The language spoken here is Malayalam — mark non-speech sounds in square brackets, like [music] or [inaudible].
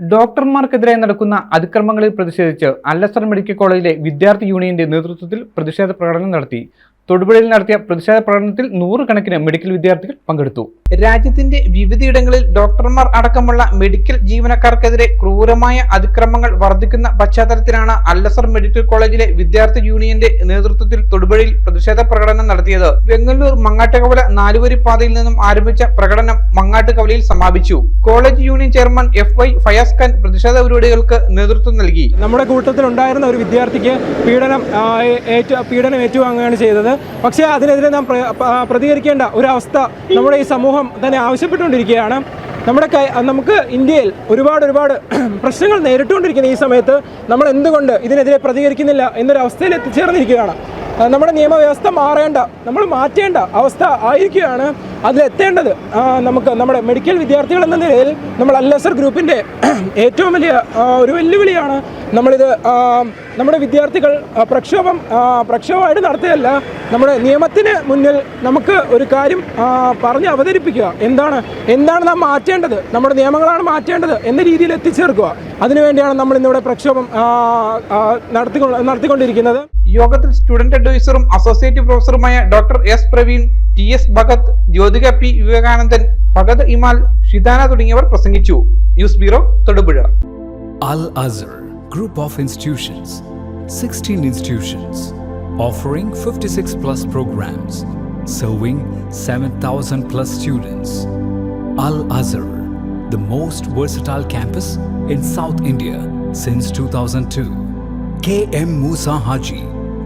ഡോക്ടർമാർക്കെതിരെ നടക്കുന്ന അതിക്രമങ്ങളിൽ പ്രതിഷേധിച്ച് അല്ലസർ മെഡിക്കൽ കോളേജിലെ വിദ്യാർത്ഥി യൂണിയന്റെ നേതൃത്വത്തിൽ പ്രതിഷേധ പ്രകടനം നടത്തി. തൊടുപുഴയിൽ നടത്തിയ പ്രതിഷേധ പ്രകടനത്തിൽ നൂറുകണക്കിന് മെഡിക്കൽ വിദ്യാർത്ഥികൾ പങ്കെടുത്തു. രാജ്യത്തിന്റെ വിവിധയിടങ്ങളിൽ ഡോക്ടർമാർ അടക്കമുള്ള മെഡിക്കൽ ജീവനക്കാർക്കെതിരെ ക്രൂരമായ അതിക്രമങ്ങൾ വർദ്ധിക്കുന്ന പശ്ചാത്തലത്തിലാണ് അല്ലസർ മെഡിക്കൽ കോളേജിലെ വിദ്യാർത്ഥി യൂണിയന്റെ നേതൃത്വത്തിൽ തൊടുപുഴയിൽ പ്രതിഷേധ പ്രകടനം നടത്തിയത്. വെങ്ങല്ലൂർ മങ്ങാട്ടുകവല നാലുവരി പാതയിൽ നിന്നും ആരംഭിച്ച പ്രകടനം മങ്ങാട്ടുകവലയിൽ സമാപിച്ചു. College union chairman F Y Fayaz Khan പ്രതിഷേധ പരിപാടികൾക്ക് നേതൃത്വം നൽകി. നമ്മുടെ കൂട്ടത്തിൽ ഉണ്ടായിരുന്ന ഒരു വിദ്യാർത്ഥിക്ക് പീഡനം പീഡനം ഏറ്റുവാങ്ങുകയാണ് ചെയ്തത്. പക്ഷേ അതിനെതിരെ നാം പ്രതികരിക്കേണ്ട ഒരു അവസ്ഥ നമ്മുടെ ഈ സമൂഹം തന്നെ ആവശ്യപ്പെട്ടുകൊണ്ടിരിക്കുകയാണ്. നമ്മുടെ നമുക്ക് ഇന്ത്യയിൽ ഒരുപാട് ഒരുപാട് [clears throat] പ്രശ്നങ്ങൾ നേരിട്ടുകൊണ്ടിരിക്കുന്ന ഈ സമയത്ത് നമ്മൾ എന്തുകൊണ്ട് ഇതിനെതിരെ പ്രതികരിക്കുന്നില്ല എന്നൊരു അവസ്ഥയിൽ എത്തിച്ചേർന്നിരിക്കുകയാണ്. നമ്മുടെ നിയമവ്യവസ്ഥ മാറേണ്ട നമ്മൾ മാറ്റേണ്ട അവസ്ഥ ആയിരിക്കുകയാണ് അതിലെത്തേണ്ടത്. നമുക്ക് നമ്മുടെ മെഡിക്കൽ വിദ്യാർത്ഥികൾ എന്ന നിലയിൽ നമ്മൾ അല്ലസർ ഗ്രൂപ്പിന്റെ [clears throat] ഏറ്റവും വലിയ ഒരു വെല്ലുവിളിയാണ് നമ്മളിത് നമ്മുടെ വിദ്യാർത്ഥികൾ പ്രക്ഷോഭം പ്രക്ഷോഭമായിട്ട് നടത്തുകയല്ല നമ്മുടെ നിയമത്തിന് മുന്നിൽ നമുക്ക് ഒരു കാര്യം പറഞ്ഞ് അവതരിപ്പിക്കുക. എന്താണ്? എന്താണ് നാം മാറ്റേണ്ടത്? നമ്മുടെ നിയമങ്ങളാണ് മാറ്റേണ്ടത് എന്ന രീതിയിൽ എത്തിച്ചേർക്കുക. അതിനുവേണ്ടിയാണ് നമ്മൾ ഇന്നിവിടെ പ്രക്ഷോഭം നടത്തിക്കൊണ്ടിരിക്കുന്നത്. യോഗത്തിൽ സ്റ്റുഡന്റ് അഡ്വൈസറും associate പ്രൊഫസറുമായ doctor S Praveen T S Bhagat Jyothika P Vivekanandan Bhagat Imal Shidana തുടങ്ങിയവർ പ്രസംഗിച്ചു. News bureau Thodupuzha. Al Azhar group of institutions sixteen institutions offering fifty six plus programs serving seven thousand plus students Al Azhar the most versatile campus in south India since two thousand two K M Moosa Haji